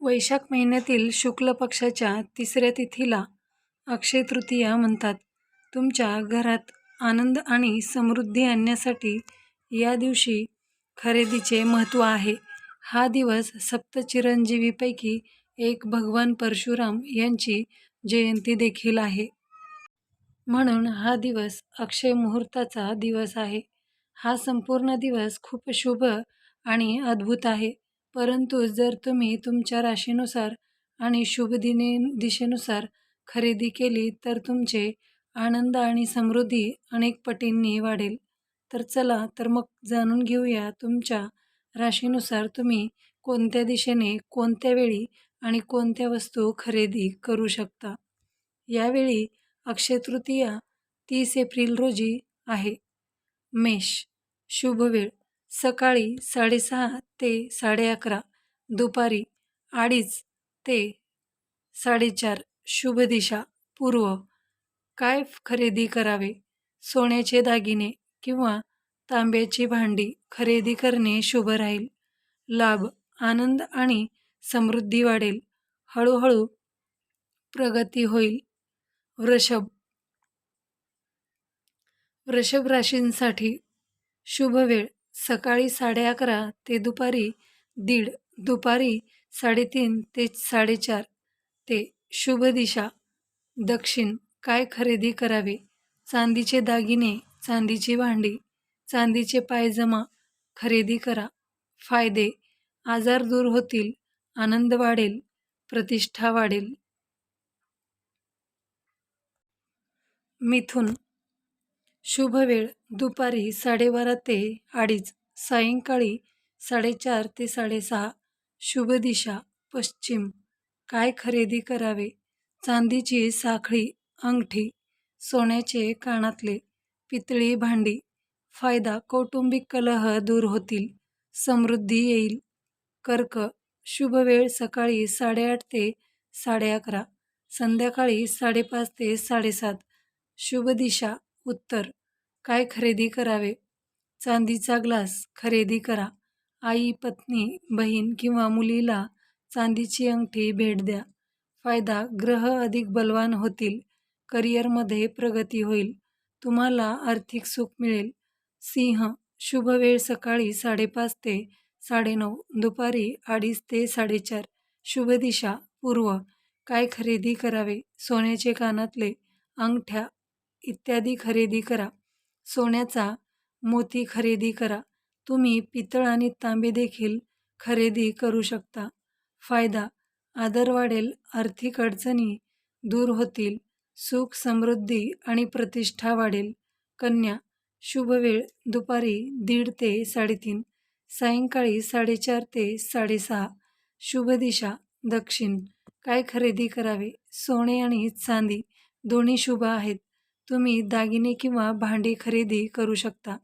वैशाख महिन्यातील शुक्ल पक्षाच्या तिसऱ्या तिथीला अक्षय तृतीया म्हणतात. तुमच्या घरात आनंद आणि समृद्धी आणण्यासाठी या दिवशी खरेदीचे महत्त्व आहे. हा दिवस सप्तचिरंजीवीपैकी एक भगवान परशुराम यांची जयंती देखील आहे. म्हणून हा दिवस अक्षय मुहूर्ताचा दिवस आहे. हा संपूर्ण दिवस खूप शुभ आणि अद्भुत आहे. परंतु जर तुम्ही तुमच्या राशीनुसार आणि शुभ दिने दिशेनुसार खरेदी केली तर तुमचे आनंद आणि समृद्धी अनेक पटींनी वाढेल. तर चला तर मग जाणून घेऊया तुमच्या राशीनुसार तुम्ही कोणत्या दिशेने, कोणत्या वेळी आणि कोणत्या वस्तू खरेदी करू शकता. यावेळी अक्षय तृतीया तीस एप्रिल रोजी आहे. मेष शुभ वेळ सकाळी साडेसहा ते साडेअकरा, दुपारी अडीच ते साडेचार. शुभ दिशा पूर्व. काय खरेदी करावे? सोन्याचे दागिने किंवा तांब्याची भांडी खरेदी करणे शुभ राहील. लाभ, आनंद आणि समृद्धी वाढेल. हळूहळू प्रगती होईल. वृषभ वृषभ राशींसाठी शुभ वेळ सकाळी साडे अकरा ते दुपारी दीड, दुपारी साडेतीन ते साडेचार ते. शुभ दिशा दक्षिण. काय खरेदी करावे? चांदीचे दागिने, चांदीची भांडी, चांदीचे पायजमा खरेदी करा. फायदे आजार दूर होतील, आनंद वाढेल, प्रतिष्ठा वाढेल. मिथुन शुभ वेळ दुपारी साडेबारा ते अडीच, सायंकाळी साडेचार ते साडेसहा. शुभ दिशा पश्चिम. काय खरेदी करावे? चांदीची साखळी, अंगठी, सोन्याचे कानातले, पितळी भांडी. फायदा कौटुंबिक कलह दूर होतील, समृद्धी येईल. कर्क शुभ वेळ सकाळी साडेआठ ते साडेअकरा, संध्याकाळी साडेपाच ते साडेसात. शुभ दिशा उत्तर. काय खरेदी करावे? चांदीचा ग्लास खरेदी करा. आई, पत्नी, बहीण किंवा मुलीला चांदीची अंगठी भेट द्या. फायदा ग्रह अधिक बलवान होतील, करिअरमध्ये प्रगती होईल, तुम्हाला आर्थिक सुख मिळेल. सिंह शुभ वेळ सकाळी साडेपाच ते साडेनऊ, दुपारी अडीच ते साडेचार. शुभ दिशा पूर्व. काय खरेदी करावे? सोन्याचे कानातले, अंगठ्या इत्यादी खरेदी करा. सोन्याचा मोती खरेदी करा. तुम्ही पितळ आणि तांबे देखील खरेदी करू शकता. फायदा आदर वाढेल, आर्थिक अडचणी दूर होतील, सुख, समृद्धी आणि प्रतिष्ठा वाढेल. कन्या शुभ वेळ दुपारी दीड ते साडेतीन, सायंकाळी साडेचार ते साडेसहा. शुभ दिशा दक्षिण. काय खरेदी करावे? सोने आणि चांदी दोन्ही शुभ आहेत. तुम्ही दागिने किंवा भांडी खरेदी करू शकता.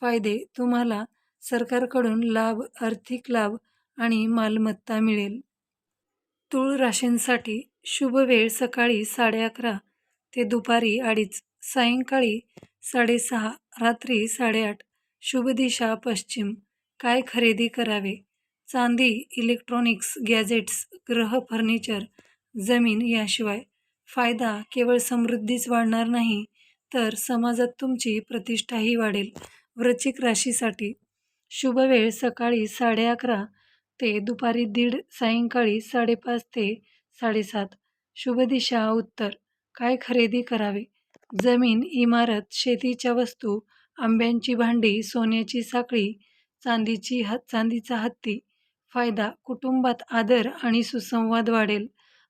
फायदे तुम्हाला सरकारकडून लाभ, आर्थिक लाभ आणि मालमत्ता मिळेल. तूळ राशींसाठी शुभ वेळ सकाळी साडेअकरा ते दुपारी अडीच, सायंकाळी साडेसहा, रात्री साडेआठ. शुभ दिशा पश्चिम. काय खरेदी करावे? चांदी, इलेक्ट्रॉनिक्स गॅजेट्स, ग्रह फर्निचर, जमीन याशिवाय. फायदा केवळ समृद्धीच वाढणार नाही, तर समाजात तुमची प्रतिष्ठाही वाढेल. वृश्चिक राशीसाठी शुभ वेळ सकाळी साडेअकरा ते दुपारी दीड, सायंकाळी साडेपाच ते साडेसात. शुभ दिशा उत्तर. काय खरेदी करावे? जमीन, इमारत, शेतीच्या वस्तू, आंब्यांची भांडी, सोन्याची साखळी, चांदीची चांदीचा हत्ती. फायदा कुटुंबात आदर आणि सुसंवाद वाढेल,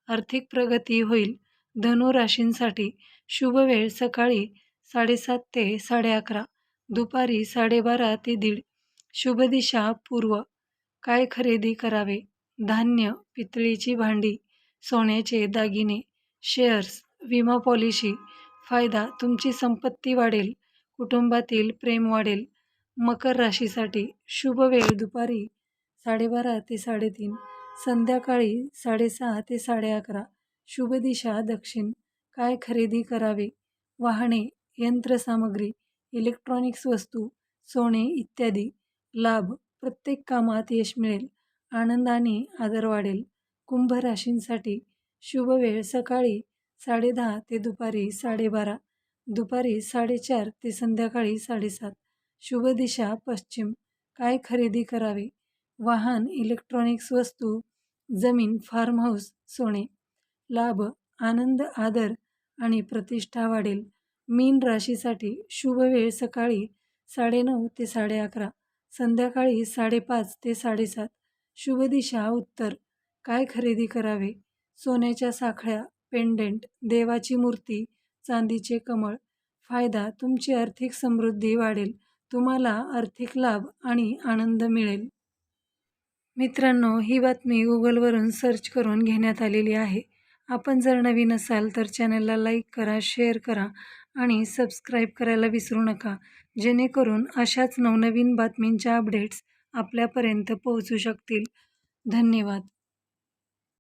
आर्थिक प्रगती होईल. धनुराशींसाठी शुभ वेळ सकाळी साडेसात ते साडेअकरा, दुपारी साडेबारा ते दीड. शुभ दिशा पूर्व. काय खरेदी करावे? धान्य, पितळीची भांडी, सोन्याचे दागिने, शेअर्स, विमा पॉलिसी. फायदा तुमची संपत्ती वाढेल, कुटुंबातील प्रेम वाढेल. मकर राशीसाठी शुभ वेळ दुपारी साडेबारा ते साडेतीन, संध्याकाळी साडेसहा ते साडेअकरा. शुभ दिशा दक्षिण. काय खरेदी करावे? वाहने, यंत्रसामग्री, इलेक्ट्रॉनिक्स वस्तू, सोने इत्यादी. लाभ प्रत्येक कामात यश मिळेल, आनंदाने आदर वाढेल. कुंभ राशींसाठी शुभ वेळ सकाळी साडेदहा ते दुपारी साडेबारा दुपारी साडेचार ते संध्याकाळी साडेसात शुभ दिशा पश्चिम काय खरेदी करावे वाहन इलेक्ट्रॉनिक्स वस्तू जमीन फार्म हाऊस सोने लाभ आनंद आदर आणि प्रतिष्ठा वाढेल. मीन राशीसाठी शुभ वेळ सकाळी साडेनऊ ते साडे अकरा संध्याकाळी साडेपाच ते साडेसात. शुभ दिशा उत्तर. काय खरेदी करावे? सोन्याच्या साखळ्या पेंडेंट देवाची मूर्ती चांदीचे कमळ. फायदा तुमची आर्थिक समृद्धी वाढेल. तुम्हाला आर्थिक लाभ आणि आनंद मिळेल. मित्रांनो ही बातमी गुगलवरून सर्च करून घेण्यात आलेली आहे. आपण जर नवीन असाल तर चॅनलला लाईक करा शेअर करा आणि सबस्क्राईब करायला विसरू नका. जेणेकरून अशाच नवनवीन बातमींच्या अपडेट्स आपल्यापर्यंत पोहोचू शकतील. धन्यवाद.